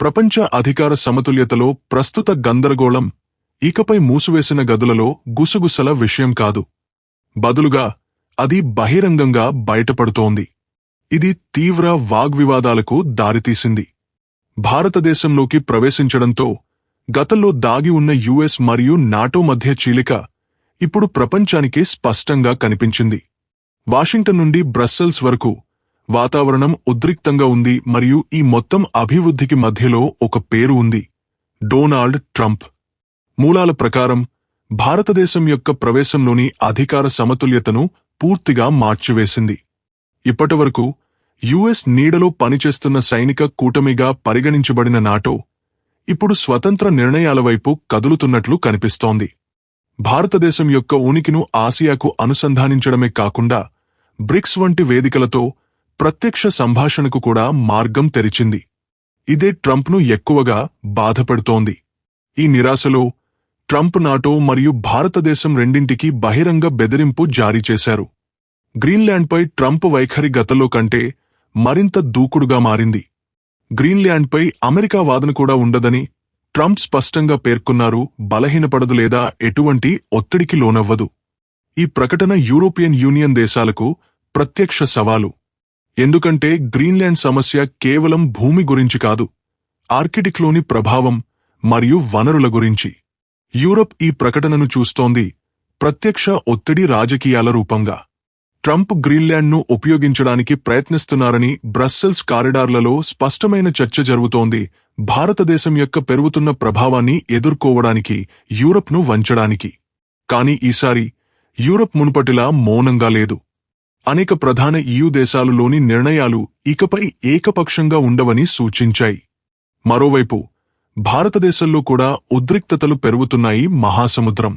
ప్రపంచ అధికార సమతుల్యతలో ప్రస్తుత గందరగోళం ఇకపై మూసివేసిన గదులలో గుసగుసల విషయం కాదు. బదులుగా అది బహిరంగంగా బయటపడుతోంది. ఇది తీవ్ర వాగ్వివాదాలకు దారితీసింది. భారతదేశంలోకి ప్రవేశించడంతో గతంలో దాగి ఉన్న యుఎస్ మరియు నాటో మధ్య చీలిక ఇప్పుడు ప్రపంచానికి స్పష్టంగా కనిపించింది. వాషింగ్టన్ నుండి బ్రస్సెల్స్ వరకు వాతావరణం ఉద్రిక్తంగా ఉంది మరియు ఈ మొత్తం అభివృద్ధికి మధ్యలో ఒక పేరు ఉంది. Donald Trump. మూలాల ప్రకారం భారతదేశం యొక్క ప్రవేశంలోని అధికార సమతుల్యతను పూర్తిగా మార్చివేసింది. ఇప్పటివరకు యుఎస్ నీడలో పనిచేస్తున్న సైనిక కూటమిగా పరిగణించబడిన నాటో ఇప్పుడు స్వతంత్ర నిర్ణయాల వైపు కదులుతున్నట్లు కనిపిస్తోంది. భారతదేశం యొక్క ఉనికిను ఆసియాకు అనుసంధానించడమే కాకుండా బ్రిక్స్ వంటి వేదికలతో ప్రత్యక్ష సంభాషణకు కూడా మార్గం తెరిచింది. ఇదే ట్రంప్ను ఎక్కువగా బాధపడుతోంది. ఈ నిరాశలో ట్రంప్ నాటో మరియు భారతదేశం రెండింటికి బహిరంగ బెదిరింపు జారీ చేశారు. గ్రీన్లాండ్పై ట్రంప్ వైఖరి గతంలో కంటే మరింత దూకుడుగా మారింది. గ్రీన్లాండ్పై అమెరికా వాదన కూడా ఉండదని ట్రంప్ స్పష్టంగా పేర్కొన్నారు బలహీనపడదు లేదా ఎటువంటి ఒత్తిడికి లోనవ్వదు. ఈ ప్రకటన యూరోపియన్ యూనియన్ దేశాలకు ప్రత్యక్ష సవాలు. ఎందుకంటే గ్రీన్లాండ్ సమస్య కేవలం భూమి గురించి కాదు ఆర్కిటిక్లోని ప్రభావం మరియు వనరుల గురించి. యూరప్ ఈ ప్రకటనను చూస్తోంది ప్రత్యక్ష ఒత్తిడి రాజకీయాల రూపంగా. ట్రంప్ గ్రీన్లాండ్ను ఉపయోగించడానికి ప్రయత్నిస్తున్నారని బ్రస్సెల్స్ కారిడార్లలో స్పష్టమైన చర్చ జరుగుతోంది. భారతదేశం యొక్క పెరుగుతున్న ప్రభావాన్ని ఎదుర్కోవడానికి యూరప్ను వంచడానికి. కాని ఈసారి యూరప్ మునుపటిలా మౌనంగా లేదు. అనేక ప్రధాన ఇయు దేశాలులోని నిర్ణయాలు ఇకపై ఏకపక్షంగా ఉండవని సూచించాయి. మరోవైపు భారతదేశంలో కూడా ఉద్రిక్తతలు పెరుగుతున్నాయి మహాసముద్రం.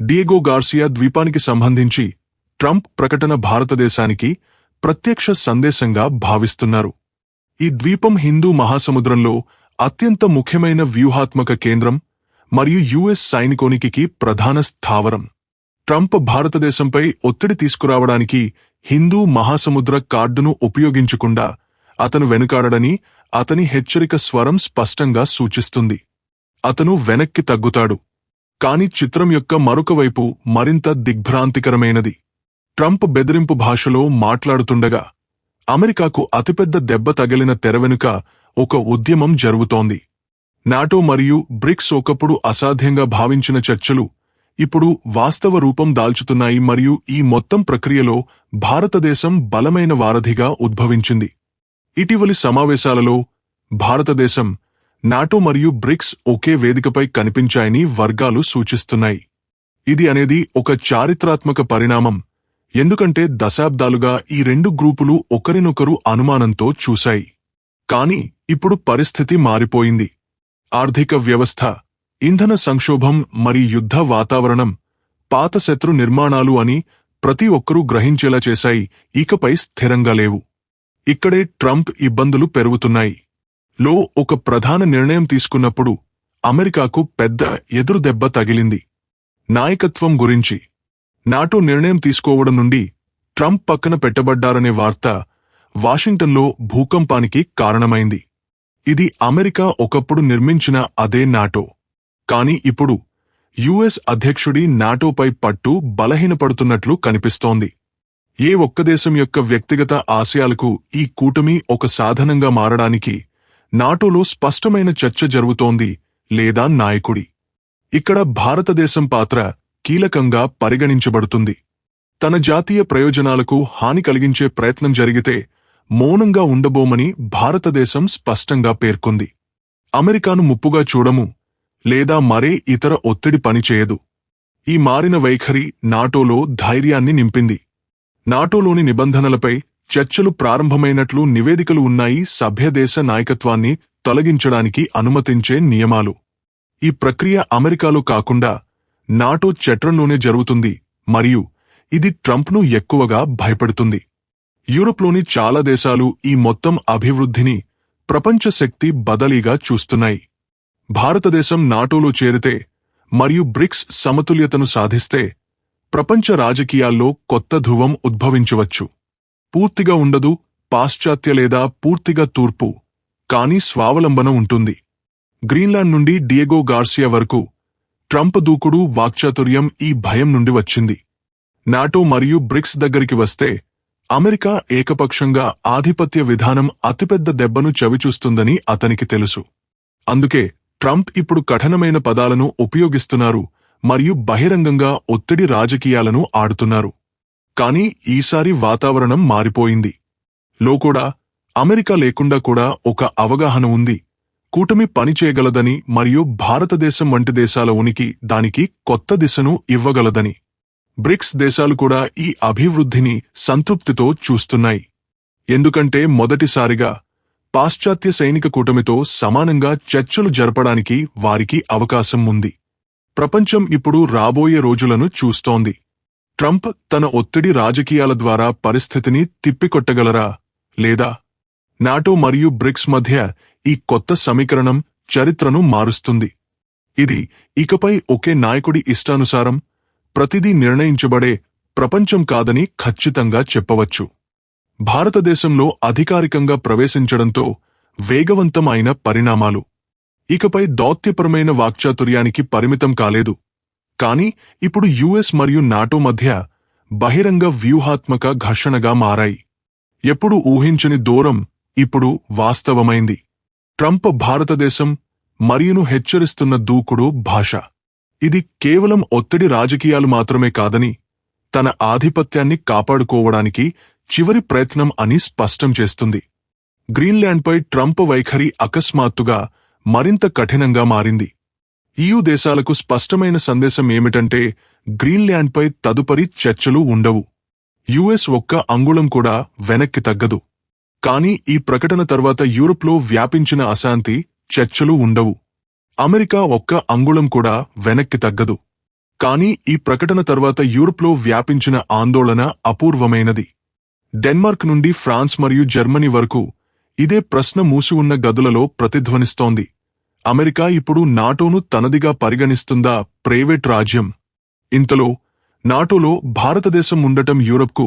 డియగో గార్సియా ద్వీపానికి సంబంధించి ట్రంప్ ప్రకటన భారతదేశానికి ప్రత్యక్ష సందేశంగా భావిస్తున్నారు. ఈ ద్వీపం హిందూ మహాసముద్రంలో అత్యంత ముఖ్యమైన వ్యూహాత్మక కేంద్రం మరియు యుఎస్ సైనికోనికి ప్రధాన స్థావరం. ట్రంప్ భారతదేశంపై ఒత్తిడి తీసుకురావడానికి హిందూ మహాసముద్ర కార్డును ఉపయోగించకుండా అతను వెనుకాడడని అతని హెచ్చరిక స్వరం స్పష్టంగా సూచిస్తుంది. అతను వెనక్కి తగ్గుతాడు. కాని చిత్రం యొక్క మరొక వైపు మరింత దిగ్భ్రాంతికరమైనది. ట్రంప్ బెదిరింపు భాషలో మాట్లాడుతుండగా అమెరికాకు అతిపెద్ద దెబ్బ తగిలిన తెరవెనుక ఒక ఉద్యమం జరుగుతోంది. నాటో మరియు బ్రిక్స్ ఒకప్పుడు అసాధ్యంగా భావించిన చర్చలు ఇప్పుడు వాస్తవ రూపం దాల్చుతున్నాయి మరియు ఈ మొత్తం ప్రక్రియలో భారతదేశం బలమైన వారధిగా ఉద్భవించింది. ఇటీవలి సమావేశాలలో భారతదేశం నాటో మరియు బ్రిక్స్ ఒకే వేదికపై కనిపించాయని వర్గాలు సూచిస్తున్నాయి. ఇది అనేది ఒక చారిత్రాత్మక పరిణామం ఎందుకంటే దశాబ్దాలుగా ఈ రెండు గ్రూపులు ఒకరినొకరు అనుమానంతో చూశాయి. కాని ఇప్పుడు పరిస్థితి మారిపోయింది. ఆర్థిక వ్యవస్థ ఇంధన సంక్షోభం మరి యుద్ధ వాతావరణం పాత శత్రు నిర్మాణాలు అని ప్రతి ఒక్కరూ గ్రహించేలా చేశాయి. ఇకపై స్థిరంగా లేవు. ఇక్కడే ట్రంప్ ఇబ్బందులు పెరుగుతున్నాయి. లో ఒక ప్రధాన నిర్ణయం తీసుకున్నప్పుడు అమెరికాకు పెద్ద ఎదురుదెబ్బ తగిలింది. నాయకత్వం గురించి నాటో నిర్ణయం తీసుకోవడం నుండి ట్రంప్ పక్కన పెట్టబడ్డారనే వార్త వాషింగ్టన్లో భూకంపానికి కారణమైంది. ఇది అమెరికా ఒకప్పుడు నిర్మించిన అదే నాటో. కాని ఇప్పుడు యుఎస్ అధ్యక్షుడి నాటోపై పట్టు బలహీనపడుతున్నట్లు కనిపిస్తోంది. ఏ ఒక్క దేశం యొక్క వ్యక్తిగత ఆశయాలకు ఈ కూటమి ఒక సాధనంగా మారడానికి నాటోలో స్పష్టమైన చర్చ జరుగుతోంది లేదా నాయకుడి. ఇక్కడ భారతదేశం పాత్ర కీలకంగా పరిగణించబడుతుంది. తన జాతీయ ప్రయోజనాలకు హాని కలిగించే ప్రయత్నం జరిగితే మౌనంగా ఉండబోమని భారతదేశం స్పష్టంగా పేర్కొంది. అమెరికాను ముప్పుగా చూడము లేదా మరే ఇతర ఒత్తిడి పనిచేయదు ఈ మారిన వైఖరి నాటోలో ధైర్యాన్ని నింపింది. నాటోలోని నిబంధనలపై చర్చలు ప్రారంభమైనట్లు నివేదికలు ఉన్నాయి సభ్యదేశ నాయకత్వాన్ని తొలగించడానికి అనుమతించే నియమాలు. ఈ ప్రక్రియ అమెరికాలో కాకుండా నాటో చట్రంలోనే జరుగుతుంది మరియు ఇది ట్రంప్ను ఎక్కువగా భయపెడుతుంది. యూరోప్లోని చాలా దేశాలు ఈ మొత్తం అభివృద్ధిని ప్రపంచ శక్తి బదలీగా చూస్తున్నాయి. భారతదేశం నాటోలో చేరితే మరియు బ్రిక్స్ సమతుల్యతను సాధిస్తే ప్రపంచ రాజకీయాల్లో కొత్త ధ్రువం ఉద్భవించవచ్చు. పూర్తిగా ఉండదు పాశ్చాత్య లేదా పూర్తిగా తూర్పు కానీ స్వావలంబన ఉంటుంది. గ్రీన్లాండ్ నుండి డియగో గార్సియా వరకు ట్రంప్ దూకుడు వాక్చాతుర్యం ఈ భయం నుండి వచ్చింది. నాటో మరియు బ్రిక్స్ దగ్గరికి వస్తే అమెరికా ఏకపక్షంగా ఆధిపత్య విధానం అతిపెద్ద దెబ్బను చవిచూస్తుందని అతనికి తెలుసు. అందుకే ట్రంప్ ఇప్పుడు కఠినమైన పదాలను ఉపయోగిస్తున్నారు మరియు బహిరంగంగా ఒత్తిడి రాజకీయాలను ఆడుతున్నారు. కానీ ఈసారి వాతావరణం మారిపోయింది. లో కూడా అమెరికా లేకుండా కూడా ఒక అవగాహన ఉంది. కూటమి పనిచేయగలదని మరియు భారతదేశం వంటి దేశాల ఉనికి దానికి కొత్త దిశను ఇవ్వగలదని. బ్రిక్స్ దేశాలు కూడా ఈ అభివృద్ధిని సంతృప్తితో చూస్తున్నాయి. ఎందుకంటే మొదటిసారిగా పాశ్చాత్య సైనిక కూటమితో సమానంగా చర్చలు జరపడానికి వారికి అవకాశం ఉంది. ప్రపంచం ఇప్పుడు రాబోయే రోజులను చూస్తోంది. ట్రంప్ తన ఒత్తిడి రాజకీయాల ద్వారా పరిస్థితిని తిప్పికొట్టగలరా? లేదా? నాటో మరియు బ్రిక్స్ మధ్య ఈ కొత్త సమీకరణం చరిత్రను మారుస్తుంది. ఇది ఇకపై ఒకే నాయకుడి ఇష్టానుసారం ప్రతిదీ నిర్ణయించబడే ప్రపంచం కాదని ఖచ్చితంగా చెప్పవచ్చు. భారతదేశంలో అధికారికంగా ప్రవేశించడంతో వేగవంతం అయిన పరిణామాలు. ఇకపై దౌత్యపరమైన వాక్చాతుర్యానికి పరిమితం కాలేదు. కాని ఇప్పుడు యుఎస్ మరియు నాటో మధ్య బహిరంగ వ్యూహాత్మక ఘర్షణగా మారాయి. ఎప్పుడు ఊహించని దూరం ఇప్పుడు వాస్తవమైంది. ట్రంప్ భారతదేశం మరియును హెచ్చరిస్తున్న దూకుడు భాష. ఇది కేవలం ఒత్తిడి రాజకీయాలు మాత్రమే కాదని తన ఆధిపత్యాన్ని కాపాడుకోవడానికి చివరి ప్రయత్నం అని స్పష్టం చేస్తుంది. గ్రీన్లాండ్పై ట్రంప్ వైఖరి అకస్మాత్తుగా మరింత కఠినంగా మారింది. ఈయూ దేశాలకు స్పష్టమైన సందేశం ఏమిటంటే గ్రీన్లాండ్పై తదుపరి చర్చలు ఉండవు. యుఎస్ ఒక్క అంగుళం కూడా వెనక్కి తగ్గదు. కానీ ఈ ప్రకటన తర్వాత యూరోప్లో వ్యాపించిన అశాంతి చర్చలు ఉండవు. అమెరికా ఒక్క అంగుళం కూడా వెనక్కి తగ్గదు. కానీ ఈ ప్రకటన తర్వాత యూరోప్లో వ్యాపించిన ఆందోళన అపూర్వమైనది. డెన్మార్క్ నుండి ఫ్రాన్స్ మరియు జర్మనీ వరకు ఇదే ప్రశ్న మూసి ఉన్న గదులలో ప్రతిధ్వనిస్తోంది. అమెరికా ఇప్పుడు నాటోను తనదిగా పరిగణిస్తుందా ప్రైవేట్ రాజ్యం? ఇంతలో నాటోలో భారతదేశం ఉండటం యూరప్కు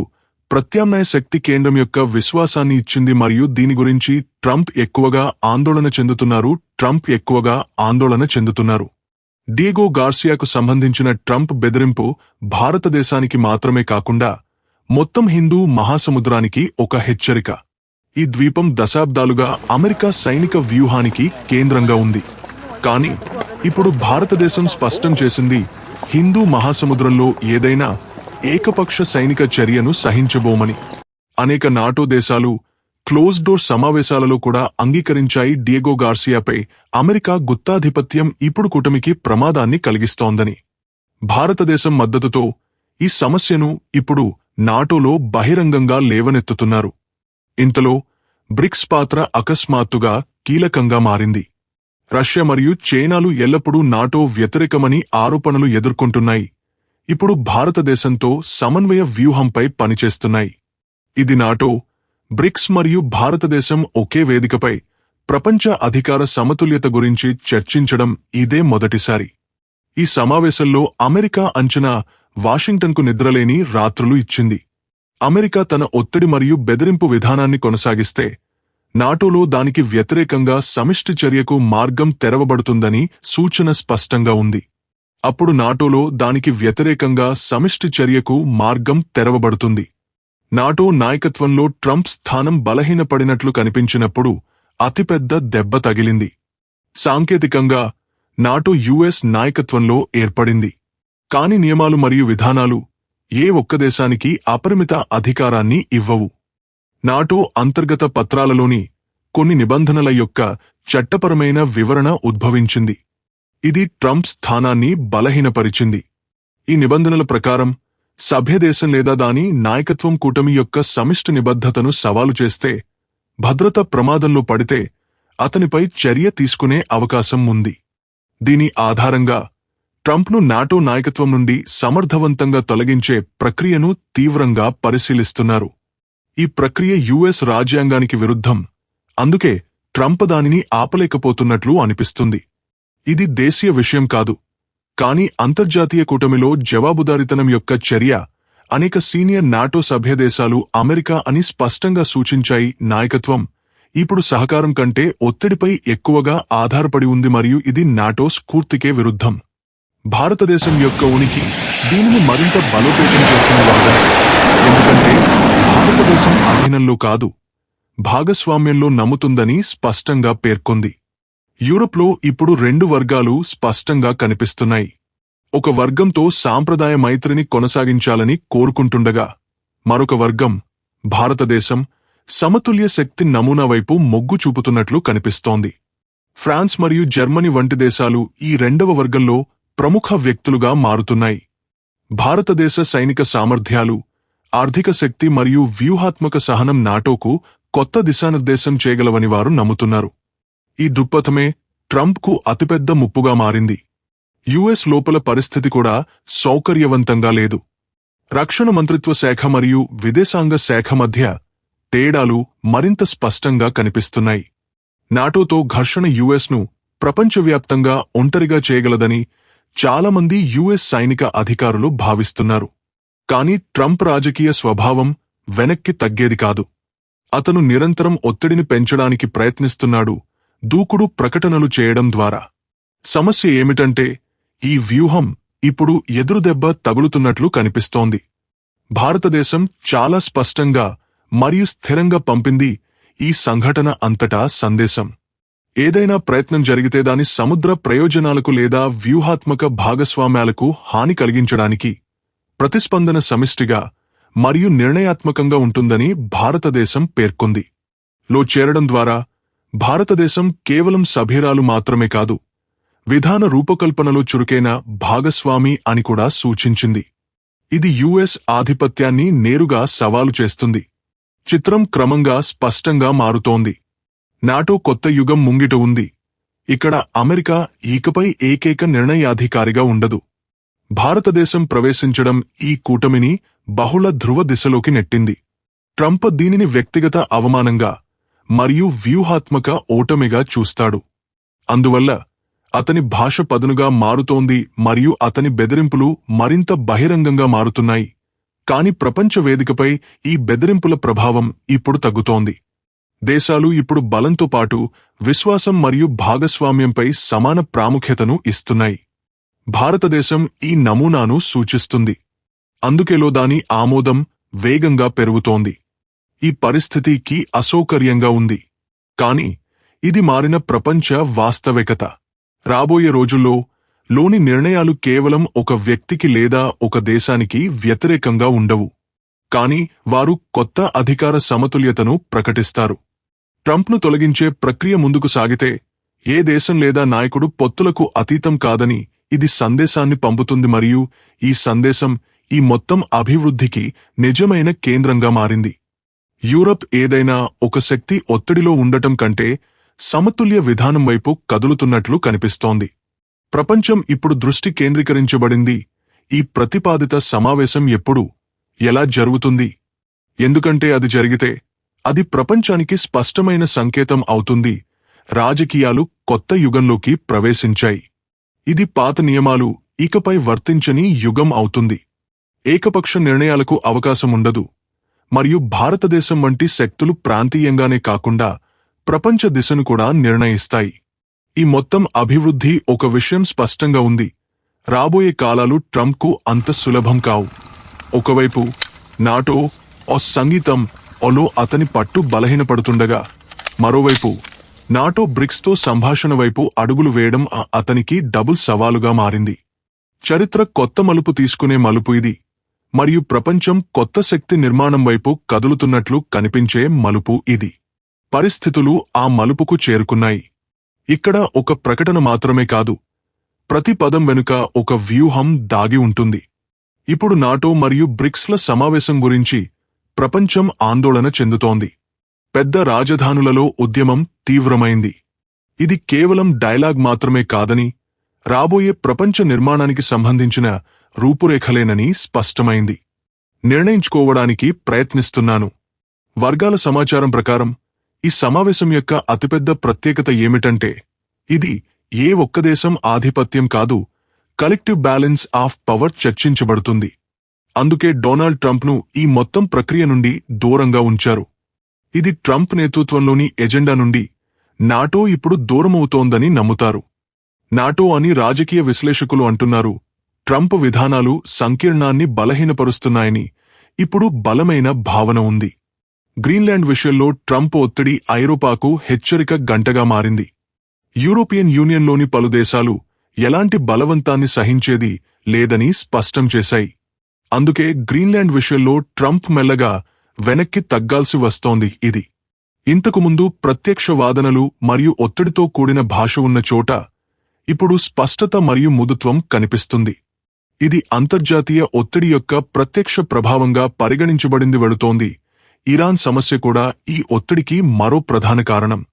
ప్రత్యామ్నాయ శక్తి కేంద్రం యొక్క విశ్వాసాన్ని ఇచ్చింది మరియు దీని గురించి ట్రంప్ ఎక్కువగా ఆందోళన చెందుతున్నారు ట్రంప్ ఎక్కువగా ఆందోళన చెందుతున్నారు. డియగో గార్సియాకు సంబంధించిన ట్రంప్ బెదిరింపు భారతదేశానికి మాత్రమే కాకుండా మొత్తం హిందూ మహాసముద్రానికి ఒక హెచ్చరిక. ఈ ద్వీపం దశాబ్దాలుగా అమెరికా సైనిక వ్యూహానికి కేంద్రంగా ఉంది. కానీ ఇప్పుడు భారతదేశం స్పష్టం చేసింది హిందూ మహాసముద్రంలో ఏదైనా ఏకపక్ష సైనిక చర్యను సహించబోమని. అనేక నాటో దేశాలు క్లోజ్ డోర్ సమావేశాలలో కూడా అంగీకరించాయి డియగో గార్సియాపై అమెరికా గుత్తాధిపత్యం ఇప్పుడు కూటమికి ప్రమాదాన్ని కలిగిస్తోందని. భారతదేశం మద్దతుతో ఈ సమస్యను ఇప్పుడు నాటోలో బహిరంగంగా లేవనెత్తుతున్నారు. ఇంతలో బ్రిక్స్ పాత్ర అకస్మాత్తుగా కీలకంగా మారింది. రష్యా మరియు చైనాలు ఎల్లప్పుడూ నాటో వ్యతిరేకమని ఆరోపణలు ఎదుర్కొంటున్నాయి. ఇప్పుడు భారతదేశంతో సమన్వయ వ్యూహంపై పనిచేస్తున్నాయి. ఇది నాటో బ్రిక్స్ మరియు భారతదేశం ఒకే వేదికపై ప్రపంచ అధికార సమతుల్యత గురించి చర్చించడం ఇదే మొదటిసారి. ఈ సమావేశంలో అమెరికా అంచనా వాషింగ్టన్కు నిద్రలేని రాత్రులు ఇచ్చింది. అమెరికా తన ఒత్తిడి మరియు బెదిరింపు విధానాన్ని కొనసాగిస్తే నాటోలో దానికి వ్యతిరేకంగా సమిష్టి చర్యకు మార్గం తెరవబడుతుందని సూచన స్పష్టంగా ఉంది. అప్పుడు నాటోలో దానికి వ్యతిరేకంగా సమిష్టి చర్యకు మార్గం తెరవబడుతుంది. నాటో నాయకత్వంలో ట్రంప్ స్థానం బలహీనపడినట్లు కనిపించినప్పుడు అతిపెద్ద దెబ్బ తగిలింది. సాంకేతికంగా నాటో యుఎస్ నాయకత్వంలో ఏర్పడింది. కాని నియమాలు మరియు విధానాలు ఏ ఒక్క దేశానికి అపరిమిత అధికారాన్ని ఇవ్వవు. నాటో అంతర్గత పత్రాలలోని కొన్ని నిబంధనల యొక్క చట్టపరమైన వివరణ ఉద్భవించింది. ఇది ట్రంప్ స్థానాన్ని బలహీనపరిచింది. ఈ నిబంధనల ప్రకారం సభ్యదేశం లేదా దాని నాయకత్వం కూటమి యొక్క సమిష్టి నిబద్ధతను సవాలు చేస్తే భద్రత ప్రమాదంలో పడితే అతనిపై చర్య తీసుకునే అవకాశం ఉంది. దీని ఆధారంగా ట్రంప్ను నాటో నాయకత్వం నుండి సమర్థవంతంగా తొలగించే ప్రక్రియను తీవ్రంగా పరిశీలిస్తున్నారు. ఈ ప్రక్రియ యుఎస్ రాజ్యాంగానికి విరుద్ధం. అందుకే ట్రంప్ దానిని ఆపలేకపోతున్నట్లు అనిపిస్తుంది. ఇది దేశీయ విషయం కాదు. కాని అంతర్జాతీయ కూటమిలో జవాబుదారితనం యొక్క చర్య అనేక సీనియర్ నాటో సభ్యదేశాలు అమెరికా అని స్పష్టంగా సూచించాయి నాయకత్వం. ఇప్పుడు సహకారం కంటే ఒత్తిడిపై ఎక్కువగా ఆధారపడి ఉంది మరియు ఇది నాటో స్ఫూర్తికే విరుద్ధం. భారతదేశం యొక్క ఉనికి దీనిని మరింత బలోపేతం చేసిన వాదన ఎందుకంటే భారతదేశం అధీనంలో కాదు భాగస్వామ్యంలో నమ్ముతుందని స్పష్టంగా పేర్కొంది. యూరప్లో ఇప్పుడు రెండు వర్గాలు స్పష్టంగా కనిపిస్తున్నాయి. ఒక వర్గంతో సాంప్రదాయ మైత్రిని కొనసాగించాలని కోరుకుంటుండగా మరొక వర్గం భారతదేశం సమతుల్య శక్తి నమూనా వైపు మొగ్గు చూపుతున్నట్లు కనిపిస్తోంది. ఫ్రాన్స్ మరియు జర్మనీ వంటి దేశాలు ఈ రెండవ వర్గంలో ప్రముఖ వ్యక్తులుగా మారుతున్నాయి. భారతదేశ సైనిక సామర్థ్యాలు ఆర్థిక శక్తి మరియు వ్యూహాత్మక సహనం నాటోకు కొత్త దిశానిర్దేశం చేయగలవని వారు నమ్ముతున్నారు. ఈ దృక్పథమే ట్రంప్కు అతిపెద్ద ముప్పుగా మారింది. యుఎస్ లోపల పరిస్థితి కూడా సౌకర్యవంతంగా లేదు. రక్షణ మంత్రిత్వ శాఖ మరియు విదేశాంగ శాఖ మధ్య తేడాలు మరింత స్పష్టంగా కనిపిస్తున్నాయి. నాటోతో ఘర్షణ యుఎస్ను ప్రపంచవ్యాప్తంగా ఒంటరిగా చేయగలదని చాలామంది యుఎస్ సైనిక అధికారులు భావిస్తున్నారు. కాని ట్రంప్ రాజకీయ స్వభావం వెనక్కి తగ్గేది కాదు. అతను నిరంతరం ఒత్తిడిని పెంచడానికి ప్రయత్నిస్తున్నాడు దూకుడు ప్రకటనలు చేయడం ద్వారా. సమస్య ఏమిటంటే ఈ వ్యూహం ఇప్పుడు ఎదురుదెబ్బ తగులుతున్నట్లు కనిపిస్తోంది. భారతదేశం చాలా స్పష్టంగా మరియు స్థిరంగా పంపింది ఈ సంఘటన అంతటా సందేశం. ఏదైనా ప్రయత్నం జరిగితే దాని సముద్ర ప్రయోజనాలకు లేదా వ్యూహాత్మక భాగస్వామ్యాలకు హాని కలిగించడానికి ప్రతిస్పందన సమిష్టిగా మరియు నిర్ణయాత్మకంగా ఉంటుందని భారతదేశం పేర్కొంది. లో చేరడం ద్వారా భారతదేశం కేవలం సభ్యురాలు మాత్రమే కాదు విధాన రూపకల్పనలో చురుకైన భాగస్వామి అని కూడా సూచించింది. ఇది యుఎస్ ఆధిపత్యాన్ని నేరుగా సవాలు చేస్తుంది. చిత్రం క్రమంగా స్పష్టంగా మారుతోంది. నాటో కొత్త యుగం ముంగిట ఉంది. ఇక్కడ అమెరికా ఈకపై ఏకైక నిర్ణయాధికారిగా ఉండదు. భారతదేశం ప్రవేశించడం ఈ కూటమిని బహుళ ధృవ దిశలోకి నెట్టింది. ట్రంప్ దీనిని వ్యక్తిగత అవమానంగా మరియు వ్యూహాత్మక ఓటమిగా చూస్తాడు. అందువల్ల అతని భాష పదునుగా మారుతోంది మరియు అతని బెదిరింపులు మరింత బహిరంగంగా మారుతున్నాయి. కాని ప్రపంచ వేదికపై ఈ బెదిరింపుల ప్రభావం ఇప్పుడు తగ్గుతోంది. దేశాలు ఇప్పుడు బలంతో పాటు విశ్వాసం మరియు భాగస్వామ్యంపై సమాన ప్రాముఖ్యతను ఇస్తున్నాయి. భారతదేశం ఈ నమూనాను సూచిస్తుంది. అందుకేలో దాని ఆమోదం వేగంగా పెరుగుతోంది. ఈ పరిస్థితికి అసౌకర్యంగా ఉంది. కాని ఇది మారిన ప్రపంచ వాస్తవికత. రాబోయే రోజుల్లో లోని నిర్ణయాలు కేవలం ఒక వ్యక్తికి లేదా ఒక దేశానికి వ్యతిరేకంగా ఉండవు. కాని వారు కొత్త అధికార సమతుల్యతను ప్రకటిస్తారు. ట్రంప్ను తొలగించే ప్రక్రియ ముందుకు సాగితే ఏ దేశం లేదా నాయకుడు పొత్తులకు అతీతం కాదని ఇది సందేశాన్ని పంపుతుంది మరియు ఈ సందేశం ఈ మొత్తం అభివృద్ధికి నిజమైన కేంద్రంగా మారింది. యూరప్ ఏదైనా ఒక శక్తి ఒత్తిడిలో ఉండటం కంటే సమతుల్య విధానం వైపు కదులుతున్నట్లు కనిపిస్తోంది. ప్రపంచం ఇప్పుడు దృష్టి కేంద్రీకరించబడింది. ఈ ప్రతిపాదిత సమావేశం ఎప్పుడు? ఎలా జరుగుతుంది? ఎందుకంటే అది జరిగితే అది ప్రపంచానికి స్పష్టమైన సంకేతం అవుతుంది. రాజకీయాలు కొత్త యుగంలోకి ప్రవేశించాయి. ఇది పాత నియమాలు ఇకపై వర్తించని యుగం అవుతుంది. ఏకపక్ష నిర్ణయాలకు అవకాశముండదు. మరియు భారతదేశం వంటి శక్తులు ప్రాంతీయంగానే కాకుండా ప్రపంచ దిశను కూడా నిర్ణయిస్తాయి. ఈ మొత్తం అభివృద్ధి ఒక విషయం స్పష్టంగా ఉంది. రాబోయే కాలాలు ట్రంప్కు అంత సులభం కావు. ఒకవైపు నాటో ఓ సంగీతం ఒలో అతని పట్టు బలహీనపడుతుండగా మరోవైపు నాటో బ్రిక్స్తో సంభాషణ వైపు అడుగులు వేయడం అతనికి డబుల్ సవాలుగా మారింది. చరిత్ర కొత్త మలుపు తీసుకునే మలుపు ఇది మరియు ప్రపంచం కొత్త శక్తి నిర్మాణం వైపు కదులుతున్నట్లు కనిపించే మలుపు ఇది. పరిస్థితులు ఆ మలుపుకు చేరుకున్నాయి. ఇక్కడ ఒక ప్రకటన మాత్రమే కాదు ప్రతి పదం వెనుక ఒక వ్యూహం దాగి ఉంటుంది. ఇప్పుడు నాటో మరియు బ్రిక్స్ల సమావేశం గురించి ప్రపంచం ఆందోళన చెందుతోంది. పెద్ద రాజధానులలో ఉద్యమం తీవ్రమైంది. ఇది కేవలం డైలాగ్ మాత్రమే కాదని రాబోయే ప్రపంచ నిర్మాణానికి సంబంధించిన రూపురేఖలేనని స్పష్టమైంది. నిర్ణయించుకోవడానికి ప్రయత్నిస్తున్నాను. వర్గాల సమాచారం ప్రకారం ఈ సమావేశం యొక్క అతిపెద్ద ప్రత్యేకత ఏమిటంటే ఇది ఏ ఒక్క దేశం ఆధిపత్యం కాదు కలెక్టివ్ బ్యాలెన్స్ ఆఫ్ పవర్ చర్చించబడుతుంది. అందుకే డొనాల్డ్ ట్రంప్ను ఈ మొత్తం ప్రక్రియ నుండి దూరంగా ఉంచారు. ఇది ట్రంప్ నేతృత్వంలోని ఎజెండా నుండి నాటో ఇప్పుడు దూరమవుతోందని నమ్ముతారు. నాటో అని రాజకీయ విశ్లేషకులు అంటున్నారు. ట్రంప్ విధానాలు సంకీర్ణాన్ని బలహీనపరుస్తున్నాయని ఇప్పుడు బలమైన భావన ఉంది. గ్రీన్లాండ్ విషయంలో ట్రంప్ ఒత్తిడి ఐరోపాకు హెచ్చరిక గంటగా మారింది. యూరోపియన్ యూనియన్లోని పలు దేశాలు ఎలాంటి బలవంతాన్ని సహించేది లేదని స్పష్టం చేశాయి. అందుకే గ్రీన్లాండ్ విషయంలో ట్రంప్ మెల్లగా వెనక్కి తగ్గాల్సి వస్తోంది ఇది. ఇంతకుముందు ప్రత్యక్ష వాదనలు మరియు ఒత్తిడితో కూడిన భాష ఉన్న చోట ఇప్పుడు స్పష్టత మరియు ముదుత్వం కనిపిస్తుంది. ఇది అంతర్జాతీయ ఒత్తిడి యొక్క ప్రత్యక్ష ప్రభావంగా పరిగణించబడింది వెళుతోంది. ఇరాన్ సమస్య కూడా ఈ ఒత్తిడికి మరో ప్రధాన కారణం.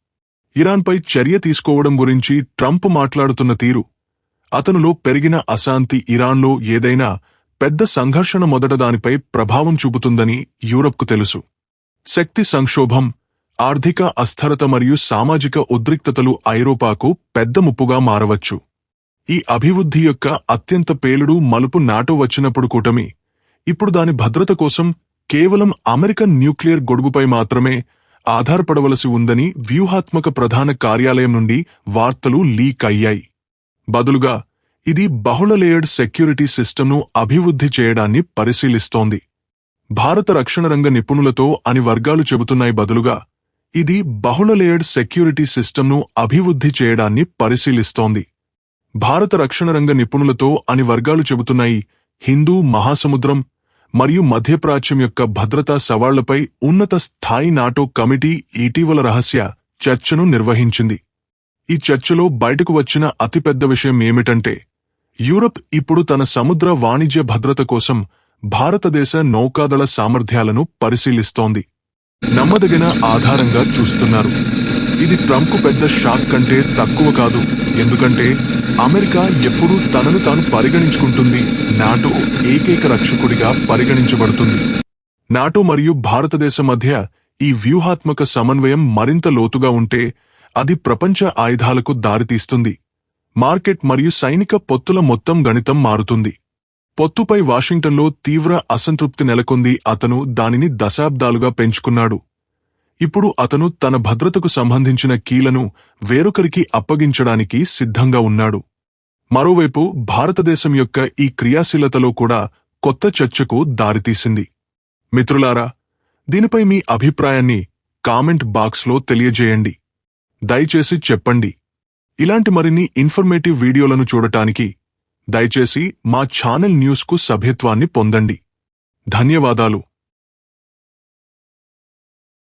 ఇరాన్పై చర్య తీసుకోవడం గురించి ట్రంప్ మాట్లాడుతున్న తీరు. అతనులో పెరిగిన అశాంతి ఇరాన్లో ఏదైనా పెద్ద సంఘర్షణ మొదట దానిపై ప్రభావం చూపుతుందని యూరప్కు తెలుసు. శక్తి సంక్షోభం ఆర్థిక అస్థిరత మరియు సామాజిక ఉద్రిక్తతలు ఐరోపాకు పెద్ద ముప్పుగా మారవచ్చు. ఈ అభివృద్ధి యొక్క అత్యంత పేలుడు మలుపు నాటో వచ్చినప్పుడు కూటమి ఇప్పుడు దాని భద్రత కోసం కేవలం అమెరికన్ న్యూక్లియర్ గొడుగుపై మాత్రమే ఆధారపడవలసి ఉందని వ్యూహాత్మక ప్రధాన కార్యాలయం నుండి వార్తలు లీక్ అయ్యాయి. బదులుగా ఇది బహుళ లేయర్డ్ సెక్యూరిటీ సిస్టమ్ను అభివృద్ధి చేయడాన్ని పరిశీలిస్తోంది. భారత రక్షణ రంగ నిపుణులతో అని వర్గాలు చెబుతున్నాయి బదులుగా ఇది బహుళ లేయర్డ్ సెక్యూరిటీ సిస్టమ్ను అభివృద్ధి చేయడాన్ని పరిశీలిస్తోంది. భారత రక్షణ రంగ నిపుణులతో అని వర్గాలు చెబుతున్నాయి హిందూ మహాసముద్రం మరియు మధ్యప్రాచ్యం యొక్క భద్రతా సవాళ్ళపై ఉన్నత స్థాయి నాటో కమిటీ ఇటీవల రహస్య చర్చను నిర్వహించింది. ఈ చర్చలో బయటకు వచ్చిన అతిపెద్ద విషయం ఏమిటంటే యూరప్ ఇప్పుడు తన సముద్ర వాణిజ్య భద్రత కోసం భారతదేశ నౌకాదళ సామర్థ్యాలను పరిశీలిస్తోంది. నమ్మదగిన ఆధారంగా చూస్తున్నారు. ఇది ట్రంప్కు పెద్ద షాక్ కంటే తక్కువ కాదు. ఎందుకంటే అమెరికా ఎప్పుడూ తనను తాను పరిగణించుకుంటుంది. నాటో ఏకైక రక్షకుడిగా పరిగణించబడుతుంది. నాటో మరియు భారతదేశం మధ్య ఈ వ్యూహాత్మక సమన్వయం మరింత లోతుగా ఉంటే అది ప్రపంచ ఆయుధాలకు దారితీస్తుంది. మార్కెట్ మరియు సైనిక పొత్తుల మొత్తం గణితం మారుతుంది. పొత్తుపై వాషింగ్టన్లో తీవ్ర అసంతృప్తి నెలకొంది అతను దానిని దశాబ్దాలుగా పెంచుకున్నాడు. ఇప్పుడు అతను తన భద్రతకు సంబంధించిన కీలను వేరొకరికి అప్పగించడానికి సిద్ధంగా ఉన్నాడు. మరోవైపు భారతదేశం యొక్క ఈ క్రియాశీలతలో కూడా కొత్త చర్చకు దారితీసింది. మిత్రులారా దీనిపై మీ అభిప్రాయాన్ని కామెంట్ బాక్స్లో తెలియజేయండి. దయచేసి చెప్పండి. ఇలాంటి మరిన్ని ఇన్ఫర్మేటివ్ వీడియోలను చూడటానికి దయచేసి మా ఛానల్ న్యూస్కు సభ్యత్వాన్ని పొందండి. ధన్యవాదాలు.